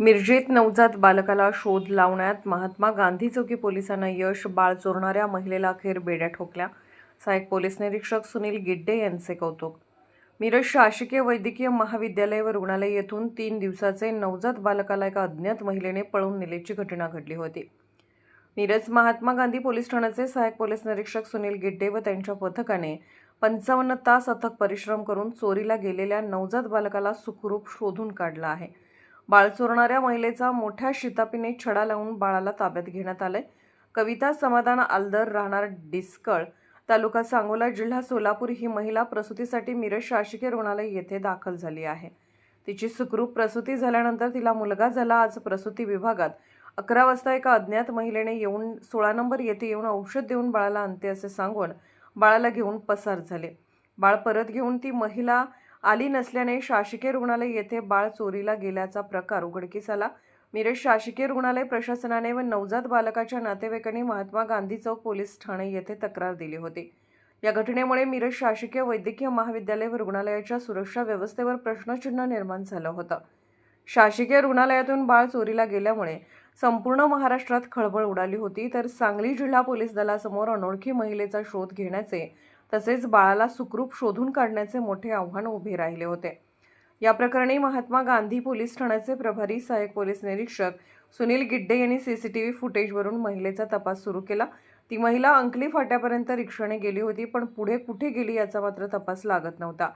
मिरजेत नवजात बालकाला शोध लावण्यात महात्मा गांधी चौकी पोलिसांना यश बाळ चोरणाऱ्या महिलेला अखेर बेड्या ठोकल्या. सहाय्यक पोलीस निरीक्षक सुनील गिड्डे यांचे कौतुक. मिरज शासकीय वैद्यकीय महाविद्यालय व रुग्णालय येथून तीन दिवसाचे नवजात बालकाला एका अज्ञात महिलेने पळून नेल्याची घटना घडली होती. मिरज महात्मा गांधी पोलीस ठाण्याचे सहाय्यक पोलीस निरीक्षक सुनील गिड्डे व त्यांच्या पथकाने पंचावन्न तास अथक परिश्रम करून चोरीला गेलेल्या नवजात बालकाला सुखरूप शोधून काढला आहे. बाळ चोरणाऱ्या महिलेचा मोठ्या शितापीने छडा लावून बाळाला ताब्यात घेण्यात आलंय. कविता समाधान आलदर राहणार डिस्कळ तालुका सांगोला जिल्हा सोलापूर ही महिला प्रसूतीसाठी मिरज शासकीय रुग्णालय येथे दाखल झाली आहे. तिची सुखरूप प्रसूती झाल्यानंतर तिला मुलगा झाला. आज प्रसूती विभागात अकरा वाजता एका अज्ञात महिलेने येऊन सोळा नंबर येथे येऊन औषध देऊन बाळाला आणते असे सांगून बाळाला घेऊन पसार झाले. बाळ परत घेऊन ती महिला आली नसल्याने शासकीय रुग्णालय येथे बाळ चोरीला गेल्याचा प्रकार उघडकीस आला. मिरज शासकीय रुग्णालय प्रशासनाने व नवजात बालकाच्या नातेवाईकांनी महात्मा गांधी चौक पोलीस ठाणे येथे तक्रार दिली होती. या घटनेमुळे मिरज शासकीय वैद्यकीय महाविद्यालय व रुग्णालयाच्या सुरक्षा व्यवस्थेवर प्रश्नचिन्ह निर्माण झालं होतं. शासकीय रुग्णालयातून बाळ चोरीला गेल्यामुळे संपूर्ण महाराष्ट्रात खळबळ उडाली होती. तर सांगली जिल्हा पोलीस दलासमोर अनोळखी महिलेचा शोध घेण्याचे तसेच बाळाला सुखरूप शोधून काढण्याचे मोठे आव्हान उभे राहिले होते. या प्रकरणी महात्मा गांधी पोलीस ठाण्याचे प्रभारी सहाय्यक पोलीस निरीक्षक सुनील गिड्डे यांनी सीसीटीव्ही फुटेजवरून महिलेचा तपास सुरू केला. ती महिला अंकली फाट्यापर्यंत रिक्षाने गेली होती पण पुढे कुठे गेली याचा मात्र तपास लागत नव्हता.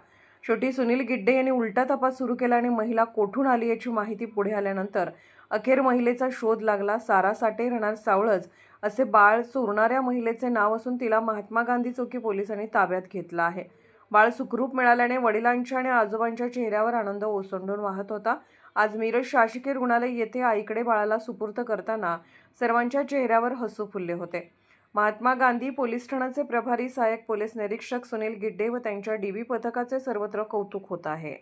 शेवटी सुनील गिड्डे यांनी उलटा तपास सुरू केला आणि महिला कोठून आली याची माहिती पुढे आल्यानंतर अखेर महिलेचा शोध लागला. सारा साठे राहणार सावळज असे बाळ चोरणाऱ्या महिलेचे नाव असून तिला महात्मा गांधी चौकी पोलिसांनी ताब्यात घेतलं आहे. बाळ सुखरूप मिळाल्याने वडिलांच्या आणि आजोबांच्या चेहऱ्यावर आनंद ओसंडून वाहत होता. आज मिरज शासकीय रुग्णालय येथे आईकडे बाळाला सुपूर्त करताना सर्वांच्या चेहऱ्यावर हसू फुलले होते. महात्मा गांधी पोलीस ठाण्याचे प्रभारी सहाय्यक पोलीस निरीक्षक सुनील गिड्डे व त्यांच्या डीबी पथकाचे सर्वत्र कौतुक होत आहे.